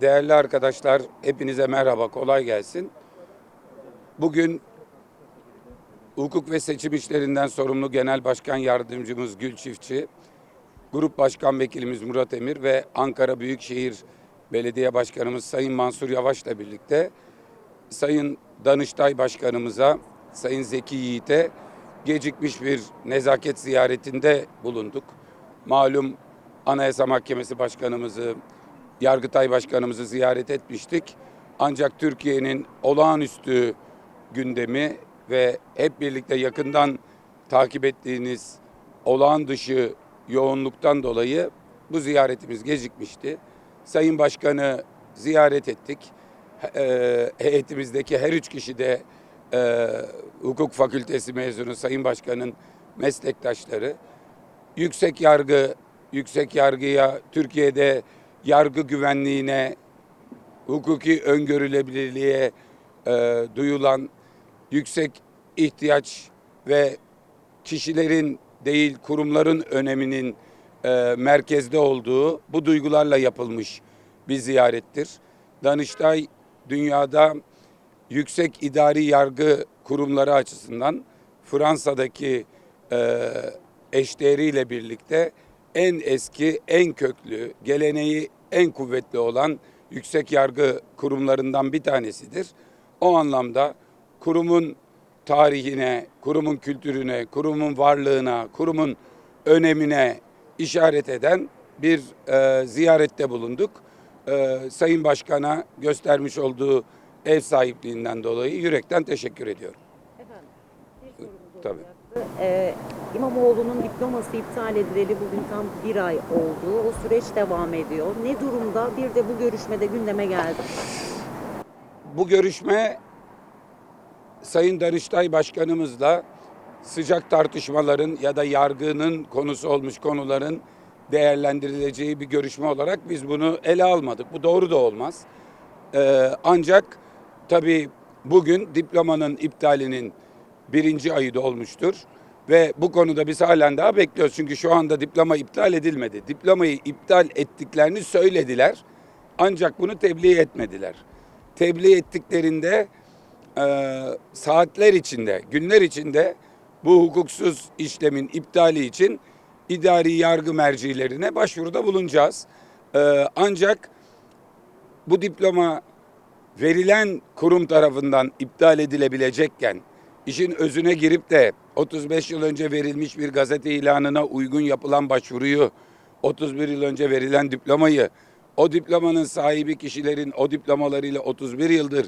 Değerli arkadaşlar, hepinize merhaba, kolay gelsin. Bugün hukuk ve seçim işlerinden sorumlu Genel Başkan Yardımcımız Gül Çiftçi, Grup Başkan Vekilimiz Murat Emir ve Ankara Büyükşehir Belediye Başkanımız Sayın Mansur Yavaş'la birlikte Sayın Danıştay Başkanımıza, Sayın Zeki Yiğit'e gecikmiş bir nezaket ziyaretinde bulunduk. Malum Anayasa Mahkemesi Başkanımızı, Yargıtay Başkanımızı ziyaret etmiştik. Ancak Türkiye'nin olağanüstü gündemi ve hep birlikte yakından takip ettiğiniz olağan dışı yoğunluktan dolayı bu ziyaretimiz gecikmişti. Sayın Başkanı ziyaret ettik. Eee, heyetimizdeki her üç kişi de eee, hukuk fakültesi mezunu Sayın Başkan'ın meslektaşları. Yüksek yargı, yüksek yargıya, Türkiye'de yargı güvenliğine, hukuki öngörülebilirliğe eee, duyulan yüksek ihtiyaç ve kişilerin değil kurumların öneminin e, merkezde olduğu bu duygularla yapılmış bir ziyarettir. Danıştay dünyada yüksek idari yargı kurumları açısından Fransa'daki e, eşdeğeriyle birlikte en eski, en köklü, geleneği en kuvvetli olan yüksek yargı kurumlarından bir tanesidir. O anlamda kurumun tarihine, kurumun kültürüne, kurumun varlığına, kurumun önemine işaret eden bir e, ziyarette bulunduk. E, Sayın Başkan'a göstermiş olduğu ev sahipliğinden dolayı yürekten teşekkür ediyorum. Efendim, bir sorumuz Tabii. olacaktı. Ee, İmamoğlu'nun diploması iptal edileli bugün tam bir ay oldu. O süreç devam ediyor. Ne durumda? Bir de bu görüşmede gündeme geldi. Bu görüşme Sayın Danıştay Başkanımızla sıcak tartışmaların ya da yargının konusu olmuş konuların değerlendirileceği bir görüşme olarak biz bunu ele almadık. Bu doğru da olmaz. Ee, ancak tabii bugün diplomanın iptalinin birinci ayı da olmuştur. Ve bu konuda biz halen daha bekliyoruz. Çünkü şu anda diploma iptal edilmedi. Diplomayı iptal ettiklerini söylediler. Ancak bunu tebliğ etmediler. Tebliğ ettiklerinde e, saatler içinde, günler içinde bu hukuksuz işlemin iptali için idari yargı mercilerine başvuruda bulunacağız. E, ancak bu diploma verilen kurum tarafından iptal edilebilecekken işin özüne girip de 35 yıl önce verilmiş bir gazete ilanına uygun yapılan başvuruyu 31 yıl önce verilen diplomayı o diplomanın sahibi kişilerin o diplomalarıyla 31 yıldır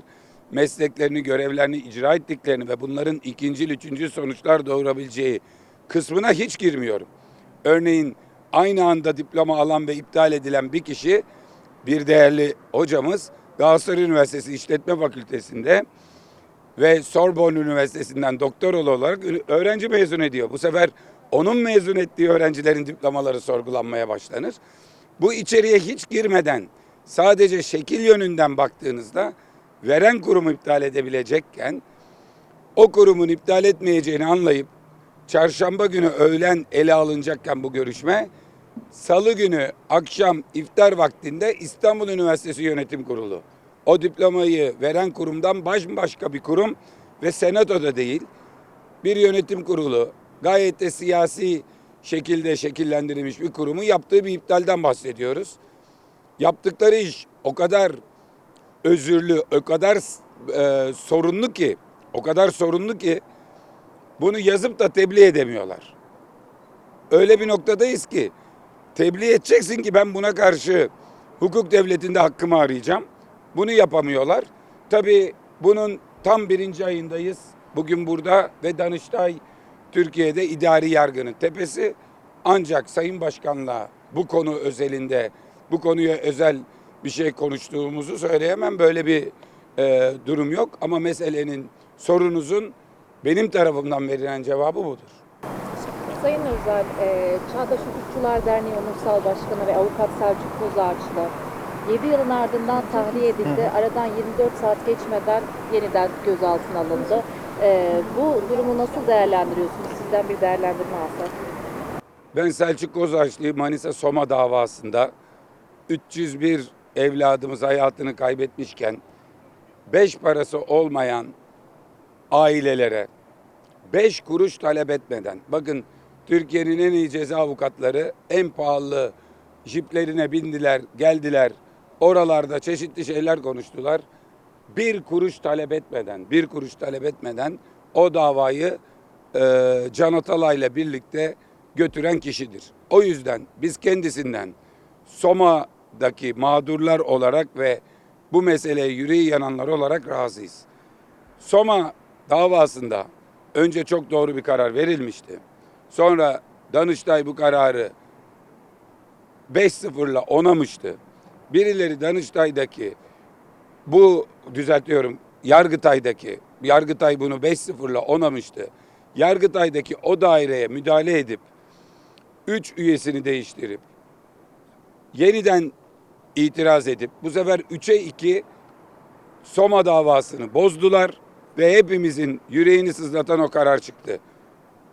mesleklerini, görevlerini icra ettiklerini ve bunların ikinci, üçüncü sonuçlar doğurabileceği kısmına hiç girmiyorum. Örneğin aynı anda diploma alan ve iptal edilen bir kişi bir değerli hocamız Galatasaray Üniversitesi İşletme Fakültesi'nde ve Sorbonne Üniversitesi'nden doktoralı olarak öğrenci mezun ediyor. Bu sefer onun mezun ettiği öğrencilerin diplomaları sorgulanmaya başlanır. Bu içeriye hiç girmeden sadece şekil yönünden baktığınızda veren kurumu iptal edebilecekken o kurumun iptal etmeyeceğini anlayıp çarşamba günü öğlen ele alınacakken bu görüşme salı günü akşam iftar vaktinde İstanbul Üniversitesi Yönetim Kurulu o diplomayı veren kurumdan başka bir kurum ve senatoda değil bir yönetim kurulu gayet de siyasi şekilde şekillendirilmiş bir kurumun yaptığı bir iptalden bahsediyoruz. Yaptıkları iş o kadar özürlü, o kadar e, sorunlu ki, o kadar sorunlu ki bunu yazıp da tebliğ edemiyorlar. Öyle bir noktadayız ki tebliğ edeceksin ki ben buna karşı hukuk devletinde hakkımı arayacağım. Bunu yapamıyorlar. Tabii bunun tam birinci ayındayız. Bugün burada ve Danıştay Türkiye'de idari yargının tepesi. Ancak Sayın Başkan'la bu konu özelinde, bu konuya özel bir şey konuştuğumuzu söyleyemem. Böyle bir e, durum yok. Ama meselenin, sorunuzun benim tarafımdan verilen cevabı budur. Sayın Özel, e, Çağdaş Hukukçular Derneği Onursal Başkanı ve Avukat Selçuk Kozağaçlı 7 yılın ardından tahliye edildi. Aradan 24 saat geçmeden yeniden gözaltına alındı. E, bu durumu nasıl değerlendiriyorsunuz? Sizden bir değerlendirme alsak. Ben Selçuk Kozaçlı'yı Manisa Soma davasında 301 evladımız hayatını kaybetmişken beş parası olmayan ailelere beş kuruş talep etmeden bakın Türkiye'nin en iyi ceza avukatları en pahalı jiplerine bindiler geldiler oralarda çeşitli şeyler konuştular bir kuruş talep etmeden bir kuruş talep etmeden o davayı e, Can Atalay'la birlikte götüren kişidir. O yüzden biz kendisinden Soma'daki mağdurlar olarak ve bu meseleye yüreği yananlar olarak razıyız. Soma davasında önce çok doğru bir karar verilmişti. Sonra Danıştay bu kararı 5-0'la onamıştı. Birileri Danıştay'daki bu düzeltiyorum Yargıtay'daki Yargıtay bunu 5-0'la onamıştı. Yargıtay'daki o daireye müdahale edip 3 üyesini değiştirip yeniden itiraz edip bu sefer 3'e 2 Soma davasını bozdular ve hepimizin yüreğini sızlatan o karar çıktı.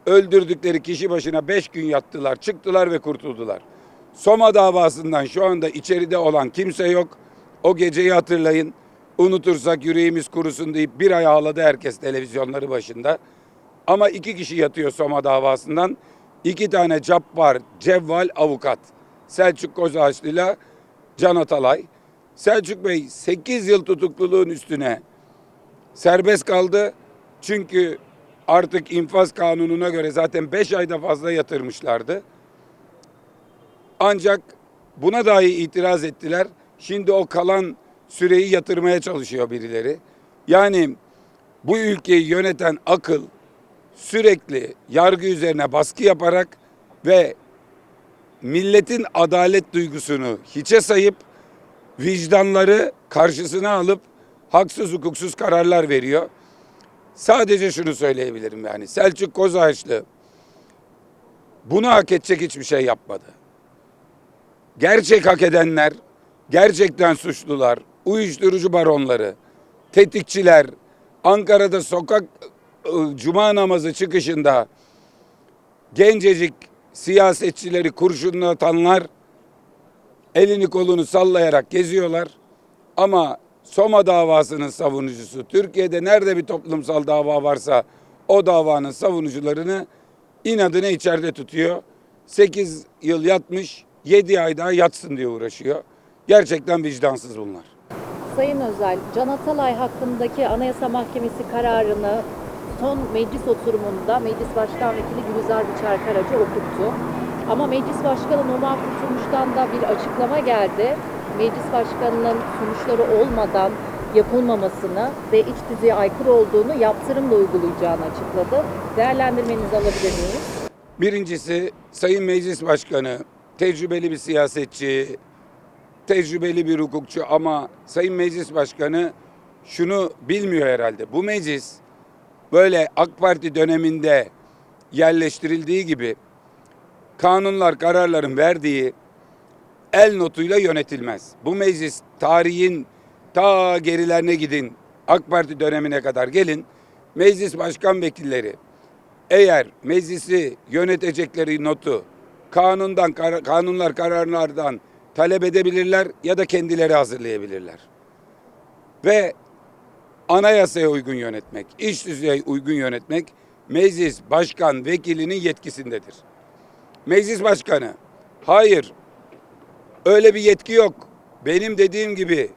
Öldürdükleri kişi başına 5 gün yattılar, çıktılar ve kurtuldular. Soma davasından şu anda içeride olan kimse yok. O geceyi hatırlayın. Unutursak yüreğimiz kurusun deyip bir ay ağladı herkes televizyonları başında. Ama iki kişi yatıyor Soma davasından. İki tane cabbar, cevval avukat. Selçuk Kozağaçlı ile Can Atalay. Selçuk Bey 8 yıl tutukluluğun üstüne serbest kaldı. Çünkü artık infaz kanununa göre zaten 5 ayda fazla yatırmışlardı. Ancak buna dahi itiraz ettiler. Şimdi o kalan süreyi yatırmaya çalışıyor birileri. Yani bu ülkeyi yöneten akıl sürekli yargı üzerine baskı yaparak ve milletin adalet duygusunu hiçe sayıp vicdanları karşısına alıp haksız hukuksuz kararlar veriyor. Sadece şunu söyleyebilirim yani Selçuk Kozağaçlı bunu hak edecek hiçbir şey yapmadı. Gerçek hak edenler, gerçekten suçlular, uyuşturucu baronları, tetikçiler, Ankara'da sokak ı, cuma namazı çıkışında gencecik siyasetçileri kurşunlatanlar elini kolunu sallayarak geziyorlar. Ama Soma davasının savunucusu, Türkiye'de nerede bir toplumsal dava varsa o davanın savunucularını inadına içeride tutuyor. 8 yıl yatmış, 7 ay daha yatsın diye uğraşıyor. Gerçekten vicdansız bunlar. Sayın Özel, Can Atalay hakkındaki Anayasa Mahkemesi kararını son meclis oturumunda Meclis Başkan Vekili Gülizar Biçer Karaca okuttu. Ama Meclis Başkanı Numan Kurtulmuş'tan da bir açıklama geldi. Meclis Başkanı'nın sonuçları olmadan yapılmamasını ve iç düzeye aykırı olduğunu yaptırımla uygulayacağını açıkladı. Değerlendirmenizi alabilir miyiz? Birincisi Sayın Meclis Başkanı tecrübeli bir siyasetçi, tecrübeli bir hukukçu ama Sayın Meclis Başkanı şunu bilmiyor herhalde. Bu meclis böyle AK Parti döneminde yerleştirildiği gibi kanunlar, kararların verdiği el notuyla yönetilmez. Bu meclis tarihin ta gerilerine gidin. AK Parti dönemine kadar gelin. Meclis başkan vekilleri eğer meclisi yönetecekleri notu kanundan kanunlar kararlardan talep edebilirler ya da kendileri hazırlayabilirler. Ve anayasaya uygun yönetmek, iş düzeye uygun yönetmek meclis başkan vekilinin yetkisindedir. Meclis başkanı hayır öyle bir yetki yok. Benim dediğim gibi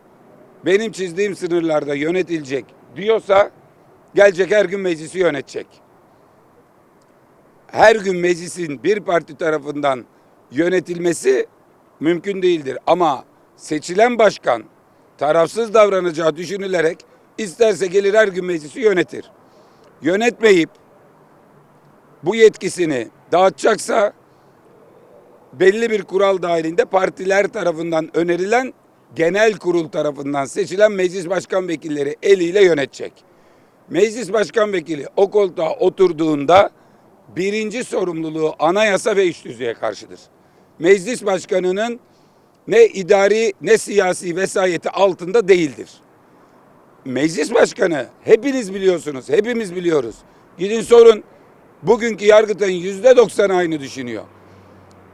benim çizdiğim sınırlarda yönetilecek diyorsa gelecek her gün meclisi yönetecek her gün meclisin bir parti tarafından yönetilmesi mümkün değildir. Ama seçilen başkan tarafsız davranacağı düşünülerek isterse gelir her gün meclisi yönetir. Yönetmeyip bu yetkisini dağıtacaksa belli bir kural dahilinde partiler tarafından önerilen genel kurul tarafından seçilen meclis başkan vekilleri eliyle yönetecek. Meclis başkan vekili o koltuğa oturduğunda birinci sorumluluğu anayasa ve iş düzeye karşıdır. Meclis başkanının ne idari ne siyasi vesayeti altında değildir. Meclis başkanı hepiniz biliyorsunuz, hepimiz biliyoruz. Gidin sorun. Bugünkü Yargıtay'ın yüzde doksan aynı düşünüyor.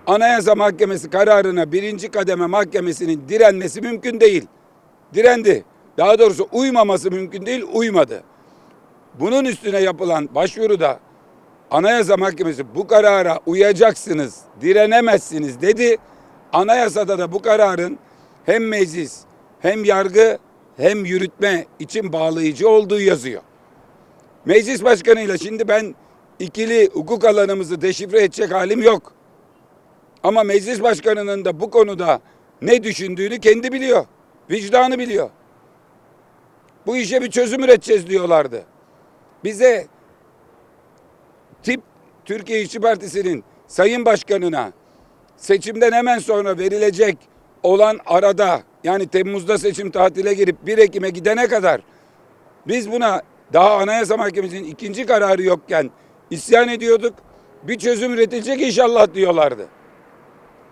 Anayasa Mahkemesi kararına birinci kademe mahkemesinin direnmesi mümkün değil. Direndi. Daha doğrusu uymaması mümkün değil, uymadı. Bunun üstüne yapılan başvuruda Anayasa Mahkemesi bu karara uyacaksınız, direnemezsiniz dedi. Anayasada da bu kararın hem meclis hem yargı hem yürütme için bağlayıcı olduğu yazıyor. Meclis başkanıyla şimdi ben ikili hukuk alanımızı deşifre edecek halim yok. Ama meclis başkanının da bu konuda ne düşündüğünü kendi biliyor. Vicdanı biliyor. Bu işe bir çözüm üreteceğiz diyorlardı. Bize Türkiye İşçi Partisi'nin sayın başkanına seçimden hemen sonra verilecek olan arada yani Temmuz'da seçim tatile girip 1 Ekim'e gidene kadar biz buna daha Anayasa Mahkemesi'nin ikinci kararı yokken isyan ediyorduk. Bir çözüm üretilecek inşallah diyorlardı.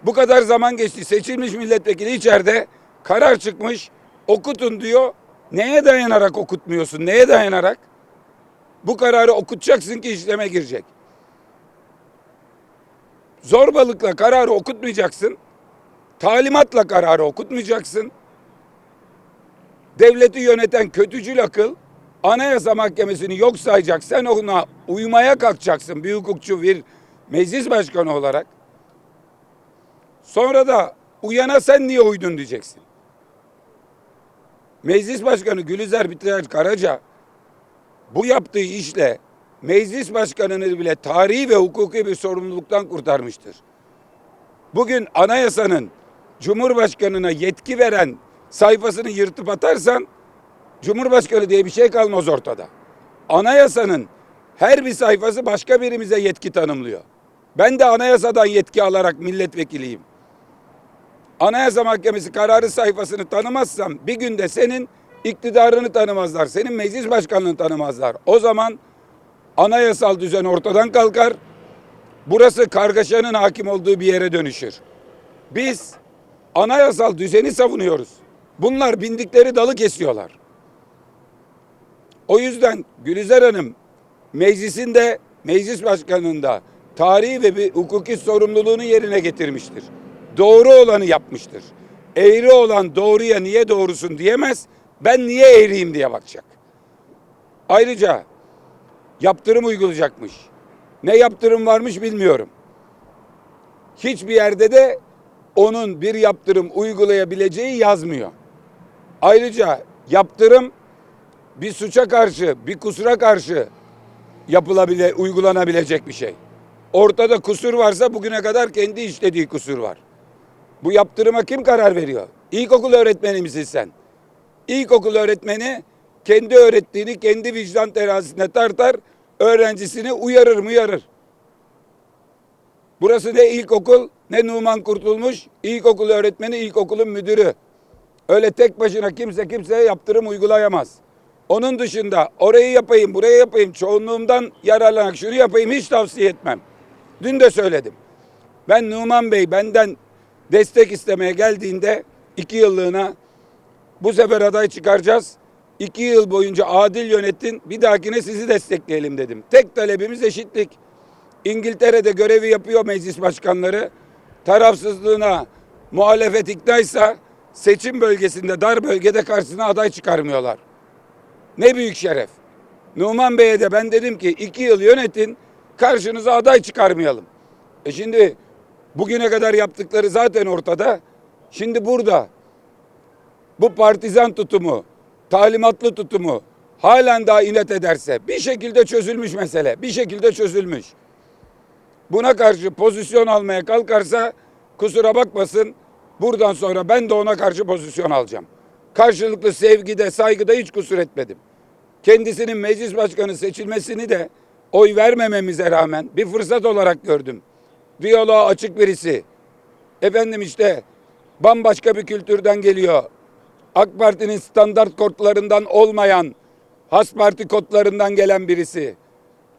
Bu kadar zaman geçti. Seçilmiş milletvekili içeride karar çıkmış. Okutun diyor. Neye dayanarak okutmuyorsun? Neye dayanarak? Bu kararı okutacaksın ki işleme girecek. Zorbalıkla kararı okutmayacaksın. Talimatla kararı okutmayacaksın. Devleti yöneten kötücül akıl Anayasa Mahkemesi'ni yok sayacak. Sen ona uymaya kalkacaksın bir hukukçu, bir meclis başkanı olarak. Sonra da uyana sen niye uydun diyeceksin. Meclis Başkanı Gülizar Bitirer Karaca bu yaptığı işle meclis başkanını bile tarihi ve hukuki bir sorumluluktan kurtarmıştır. Bugün anayasanın Cumhurbaşkanına yetki veren sayfasını yırtıp atarsan Cumhurbaşkanı diye bir şey kalmaz ortada. Anayasanın her bir sayfası başka birimize yetki tanımlıyor. Ben de anayasadan yetki alarak milletvekiliyim. Anayasa Mahkemesi kararı sayfasını tanımazsam bir günde senin iktidarını tanımazlar. Senin meclis başkanlığını tanımazlar. O zaman anayasal düzen ortadan kalkar. Burası kargaşanın hakim olduğu bir yere dönüşür. Biz anayasal düzeni savunuyoruz. Bunlar bindikleri dalı kesiyorlar. O yüzden Gülizar Hanım meclisinde, meclis başkanında tarihi ve bir hukuki sorumluluğunu yerine getirmiştir. Doğru olanı yapmıştır. Eğri olan doğruya niye doğrusun diyemez. Ben niye eğriyim diye bakacak. Ayrıca yaptırım uygulayacakmış. Ne yaptırım varmış bilmiyorum. Hiçbir yerde de onun bir yaptırım uygulayabileceği yazmıyor. Ayrıca yaptırım bir suça karşı, bir kusura karşı yapılabile, uygulanabilecek bir şey. Ortada kusur varsa bugüne kadar kendi işlediği kusur var. Bu yaptırıma kim karar veriyor? İlkokul öğretmeni misin sen? İlkokul öğretmeni kendi öğrettiğini kendi vicdan terazisine tartar, öğrencisini uyarır mı uyarır. Burası ne ilkokul ne Numan Kurtulmuş, ilkokul öğretmeni ilkokulun müdürü. Öyle tek başına kimse kimseye yaptırım uygulayamaz. Onun dışında orayı yapayım, burayı yapayım, çoğunluğumdan yararlanarak şunu yapayım hiç tavsiye etmem. Dün de söyledim. Ben Numan Bey benden destek istemeye geldiğinde iki yıllığına bu sefer aday çıkaracağız. İki yıl boyunca adil yönettin, bir dahakine sizi destekleyelim dedim. Tek talebimiz eşitlik. İngiltere'de görevi yapıyor meclis başkanları. Tarafsızlığına muhalefet iknaysa seçim bölgesinde, dar bölgede karşısına aday çıkarmıyorlar. Ne büyük şeref. Numan Bey'e de ben dedim ki iki yıl yönetin, karşınıza aday çıkarmayalım. E şimdi bugüne kadar yaptıkları zaten ortada. Şimdi burada bu partizan tutumu, talimatlı tutumu halen daha inat ederse bir şekilde çözülmüş mesele. Bir şekilde çözülmüş. Buna karşı pozisyon almaya kalkarsa kusura bakmasın buradan sonra ben de ona karşı pozisyon alacağım. Karşılıklı sevgide, saygıda hiç kusur etmedim. Kendisinin meclis başkanı seçilmesini de oy vermememize rağmen bir fırsat olarak gördüm. Diyaloğa açık birisi. Efendim işte bambaşka bir kültürden geliyor. AK Parti'nin standart kodlarından olmayan, Has Parti kodlarından gelen birisi.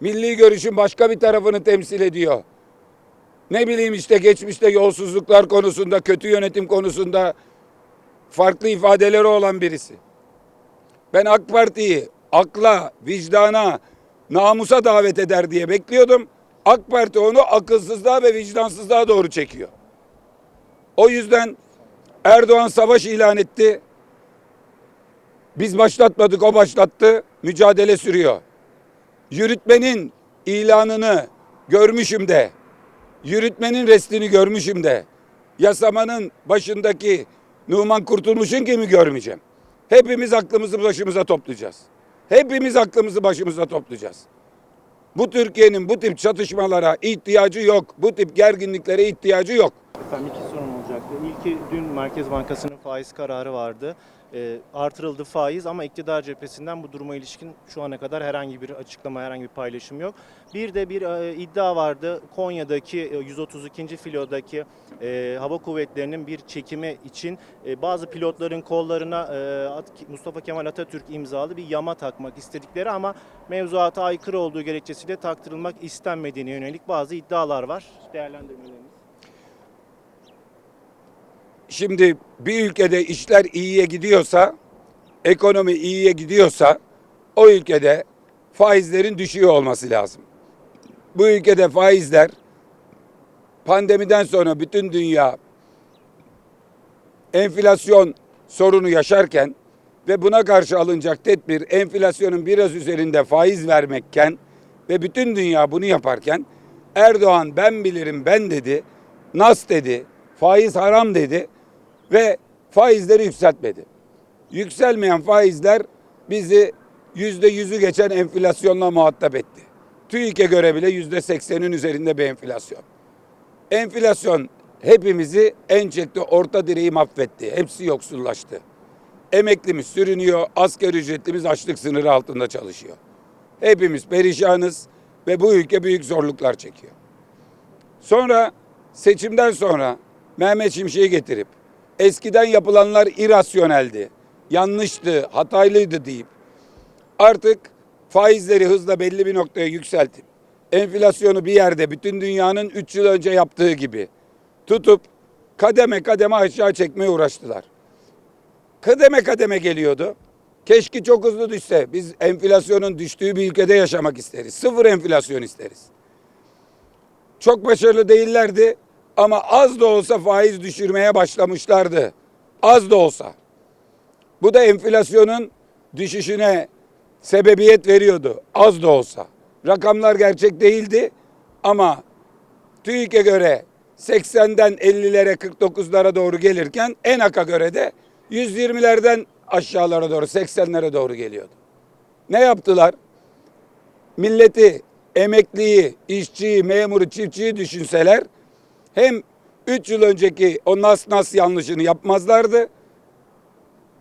Milli görüşün başka bir tarafını temsil ediyor. Ne bileyim işte geçmişte yolsuzluklar konusunda, kötü yönetim konusunda farklı ifadeleri olan birisi. Ben AK Parti'yi akla, vicdana, namusa davet eder diye bekliyordum. AK Parti onu akılsızlığa ve vicdansızlığa doğru çekiyor. O yüzden Erdoğan savaş ilan etti. Biz başlatmadık, o başlattı. Mücadele sürüyor. Yürütmenin ilanını görmüşüm de. Yürütmenin restini görmüşüm de. Yasamanın başındaki Numan Kurtulmuş'un kimi görmeyeceğim. Hepimiz aklımızı başımıza toplayacağız. Hepimiz aklımızı başımıza toplayacağız. Bu Türkiye'nin bu tip çatışmalara ihtiyacı yok. Bu tip gerginliklere ihtiyacı yok. Efendim iki sorum olacaktı. İlki dün Merkez Bankası'nın faiz kararı vardı. Ee, artırıldı faiz ama iktidar cephesinden bu duruma ilişkin şu ana kadar herhangi bir açıklama, herhangi bir paylaşım yok. Bir de bir e, iddia vardı. Konya'daki e, 132. filodaki e, hava kuvvetlerinin bir çekimi için e, bazı pilotların kollarına e, Mustafa Kemal Atatürk imzalı bir yama takmak istedikleri ama mevzuata aykırı olduğu gerekçesiyle taktırılmak istenmediğine yönelik bazı iddialar var. Değerlendirmeleriniz. Şimdi bir ülkede işler iyiye gidiyorsa, ekonomi iyiye gidiyorsa o ülkede faizlerin düşüyor olması lazım. Bu ülkede faizler pandemiden sonra bütün dünya enflasyon sorunu yaşarken ve buna karşı alınacak tedbir enflasyonun biraz üzerinde faiz vermekken ve bütün dünya bunu yaparken Erdoğan ben bilirim ben dedi, nas dedi, faiz haram dedi ve faizleri yükseltmedi. Yükselmeyen faizler bizi yüzde yüzü geçen enflasyonla muhatap etti. TÜİK'e göre bile yüzde seksenin üzerinde bir enflasyon. Enflasyon hepimizi en çekti, orta direği mahvetti. Hepsi yoksullaştı. Emeklimiz sürünüyor, asgari ücretlimiz açlık sınırı altında çalışıyor. Hepimiz perişanız ve bu ülke büyük zorluklar çekiyor. Sonra seçimden sonra Mehmet Şimşek'i getirip eskiden yapılanlar irasyoneldi, yanlıştı, hataylıydı deyip artık faizleri hızla belli bir noktaya yükseltip enflasyonu bir yerde bütün dünyanın 3 yıl önce yaptığı gibi tutup kademe kademe aşağı çekmeye uğraştılar. Kademe kademe geliyordu. Keşke çok hızlı düşse. Biz enflasyonun düştüğü bir ülkede yaşamak isteriz. Sıfır enflasyon isteriz. Çok başarılı değillerdi ama az da olsa faiz düşürmeye başlamışlardı. Az da olsa. Bu da enflasyonun düşüşüne sebebiyet veriyordu. Az da olsa. Rakamlar gerçek değildi ama TÜİK'e göre 80'den 50'lere 49'lara doğru gelirken ENAK'a göre de 120'lerden aşağılara doğru 80'lere doğru geliyordu. Ne yaptılar? Milleti, emekliyi, işçiyi, memuru, çiftçiyi düşünseler hem 3 yıl önceki o nas nas yanlışını yapmazlardı.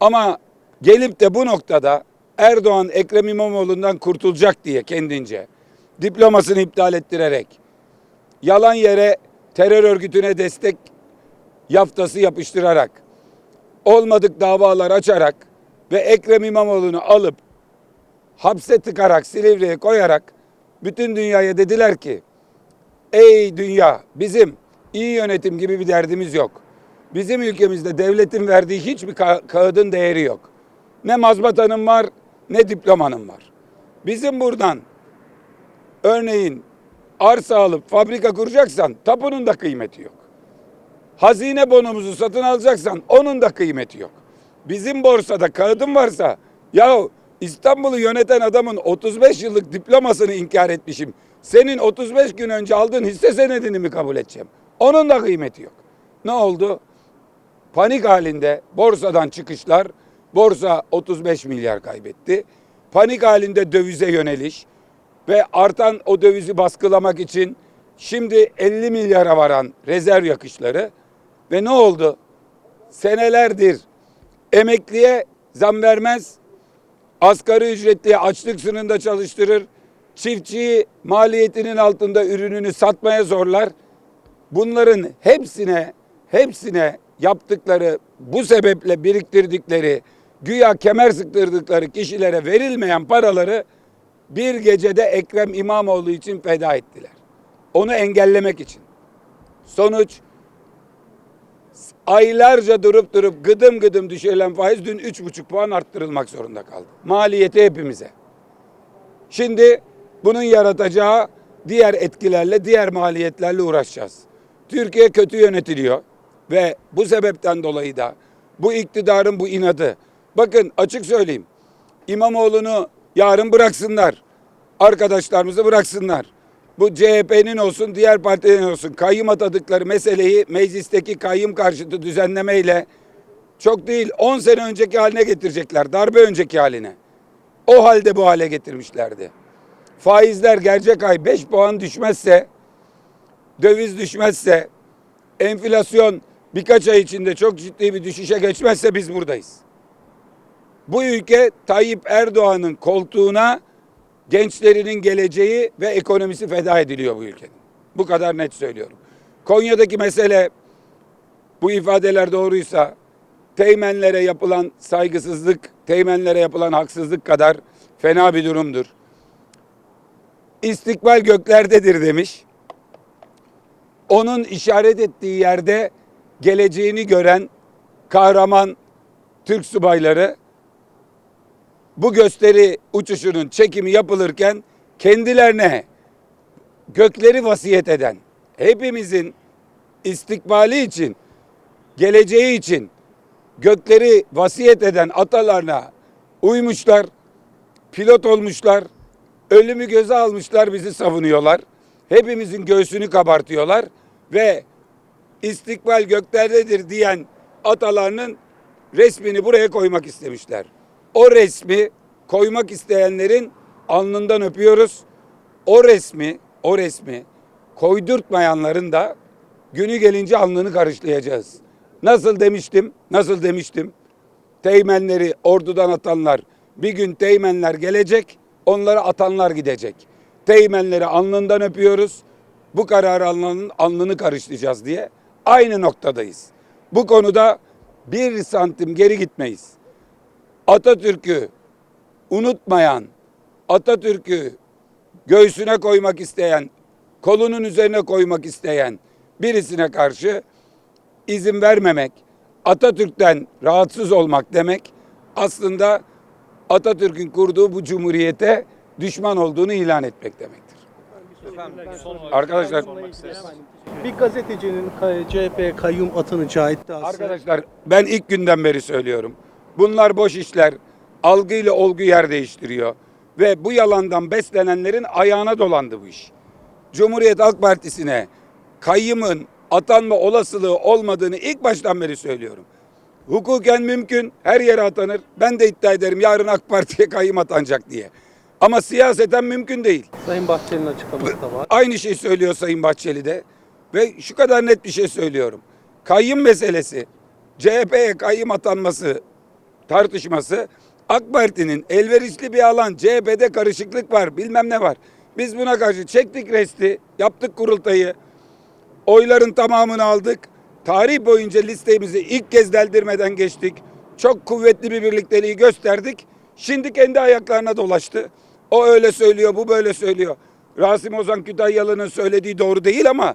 Ama gelip de bu noktada Erdoğan Ekrem İmamoğlu'ndan kurtulacak diye kendince diplomasını iptal ettirerek yalan yere terör örgütüne destek yaftası yapıştırarak olmadık davalar açarak ve Ekrem İmamoğlu'nu alıp hapse tıkarak Silivri'ye koyarak bütün dünyaya dediler ki ey dünya bizim iyi yönetim gibi bir derdimiz yok. Bizim ülkemizde devletin verdiği hiçbir ka- kağıdın değeri yok. Ne mazbatanın var ne diplomanın var. Bizim buradan örneğin arsa alıp fabrika kuracaksan tapunun da kıymeti yok. Hazine bonumuzu satın alacaksan onun da kıymeti yok. Bizim borsada kağıdın varsa ya İstanbul'u yöneten adamın 35 yıllık diplomasını inkar etmişim. Senin 35 gün önce aldığın hisse senedini mi kabul edeceğim? Onun da kıymeti yok. Ne oldu? Panik halinde borsadan çıkışlar, borsa 35 milyar kaybetti. Panik halinde dövize yöneliş ve artan o dövizi baskılamak için şimdi 50 milyara varan rezerv yakışları ve ne oldu? Senelerdir emekliye zam vermez, asgari ücretliye açlık sınırında çalıştırır, çiftçiyi maliyetinin altında ürününü satmaya zorlar. Bunların hepsine hepsine yaptıkları bu sebeple biriktirdikleri güya kemer sıktırdıkları kişilere verilmeyen paraları bir gecede Ekrem İmamoğlu için feda ettiler. Onu engellemek için. Sonuç aylarca durup durup gıdım gıdım düşürülen faiz dün üç buçuk puan arttırılmak zorunda kaldı. Maliyeti hepimize. Şimdi bunun yaratacağı diğer etkilerle, diğer maliyetlerle uğraşacağız. Türkiye kötü yönetiliyor ve bu sebepten dolayı da bu iktidarın bu inadı. Bakın açık söyleyeyim. İmamoğlu'nu yarın bıraksınlar. Arkadaşlarımızı bıraksınlar. Bu CHP'nin olsun, diğer partilerin olsun kayyım atadıkları meseleyi meclisteki kayyım karşıtı düzenlemeyle çok değil 10 sene önceki haline getirecekler. Darbe önceki haline. O halde bu hale getirmişlerdi. Faizler gerçek ay 5 puan düşmezse, döviz düşmezse, enflasyon birkaç ay içinde çok ciddi bir düşüşe geçmezse biz buradayız. Bu ülke Tayyip Erdoğan'ın koltuğuna gençlerinin geleceği ve ekonomisi feda ediliyor bu ülkenin. Bu kadar net söylüyorum. Konya'daki mesele bu ifadeler doğruysa teğmenlere yapılan saygısızlık, teğmenlere yapılan haksızlık kadar fena bir durumdur. İstikbal göklerdedir demiş. Onun işaret ettiği yerde geleceğini gören kahraman Türk subayları bu gösteri uçuşunun çekimi yapılırken kendilerine gökleri vasiyet eden hepimizin istikbali için, geleceği için gökleri vasiyet eden atalarına uymuşlar, pilot olmuşlar, ölümü göze almışlar, bizi savunuyorlar. Hepimizin göğsünü kabartıyorlar ve istikbal göklerdedir diyen atalarının resmini buraya koymak istemişler. O resmi koymak isteyenlerin alnından öpüyoruz. O resmi, o resmi koydurtmayanların da günü gelince alnını karışlayacağız. Nasıl demiştim? Nasıl demiştim? Teğmenleri ordudan atanlar bir gün teğmenler gelecek, onları atanlar gidecek. Teğmenleri alnından öpüyoruz. Bu kararı alnının alnını karışlayacağız diye aynı noktadayız. Bu konuda bir santim geri gitmeyiz. Atatürk'ü unutmayan, Atatürk'ü göğsüne koymak isteyen, kolunun üzerine koymak isteyen birisine karşı izin vermemek, Atatürk'ten rahatsız olmak demek aslında Atatürk'ün kurduğu bu cumhuriyete düşman olduğunu ilan etmek demektir. Arkadaşlar Bir gazetecinin CHP kayyum atanacağı iddiası. Arkadaşlar ben ilk günden beri söylüyorum. Bunlar boş işler. Algıyla olgu yer değiştiriyor. Ve bu yalandan beslenenlerin ayağına dolandı bu iş. Cumhuriyet Halk Partisi'ne kayyımın atanma olasılığı olmadığını ilk baştan beri söylüyorum. Hukuken mümkün her yere atanır. Ben de iddia ederim yarın AK Parti'ye kayyım atanacak diye. Ama siyaseten mümkün değil. Sayın Bahçeli'nin açıklaması da var. Aynı şey söylüyor Sayın Bahçeli de. Ve şu kadar net bir şey söylüyorum. Kayyım meselesi, CHP'ye kayyım atanması tartışması AK Parti'nin elverişli bir alan, CHP'de karışıklık var, bilmem ne var. Biz buna karşı çektik resti, yaptık kurultayı, oyların tamamını aldık. Tarih boyunca listemizi ilk kez deldirmeden geçtik. Çok kuvvetli bir birlikteliği gösterdik. Şimdi kendi ayaklarına dolaştı. O öyle söylüyor, bu böyle söylüyor. Rasim Ozan Kütahyalı'nın söylediği doğru değil ama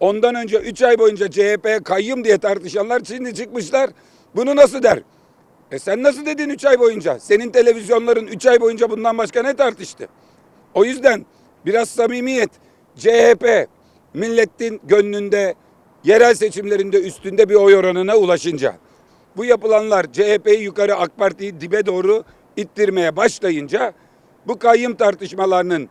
ondan önce 3 ay boyunca CHP'ye kayyım diye tartışanlar şimdi çıkmışlar. Bunu nasıl der? E sen nasıl dedin 3 ay boyunca? Senin televizyonların 3 ay boyunca bundan başka ne tartıştı? O yüzden biraz samimiyet. CHP milletin gönlünde yerel seçimlerinde üstünde bir oy oranına ulaşınca bu yapılanlar CHP'yi yukarı AK Parti'yi dibe doğru ittirmeye başlayınca bu kayyım tartışmalarının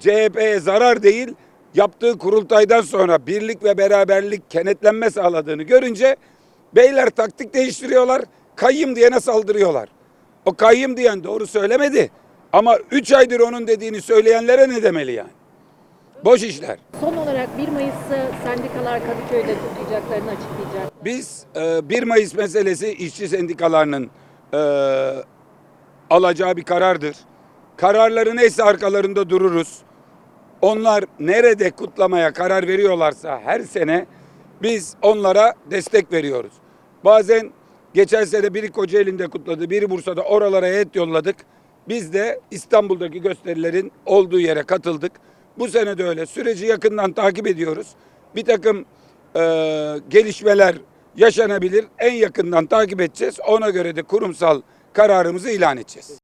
CHP'ye zarar değil yaptığı kurultaydan sonra birlik ve beraberlik kenetlenme sağladığını görünce beyler taktik değiştiriyorlar kayyım diyene saldırıyorlar. O kayyım diyen doğru söylemedi ama 3 aydır onun dediğini söyleyenlere ne demeli yani? Boş işler. Son olarak 1 Mayıs'ı sendikalar Kadıköy'de kutlayacaklarını açıklayacak. Biz e, 1 Mayıs meselesi işçi sendikalarının e, alacağı bir karardır. Kararları neyse arkalarında dururuz. Onlar nerede kutlamaya karar veriyorlarsa her sene biz onlara destek veriyoruz. Bazen geçen sene biri Kocaeli'nde kutladı, biri Bursa'da oralara heyet yolladık. Biz de İstanbul'daki gösterilerin olduğu yere katıldık. Bu sene de öyle. Süreci yakından takip ediyoruz. Bir takım e, gelişmeler yaşanabilir. En yakından takip edeceğiz. Ona göre de kurumsal kararımızı ilan edeceğiz.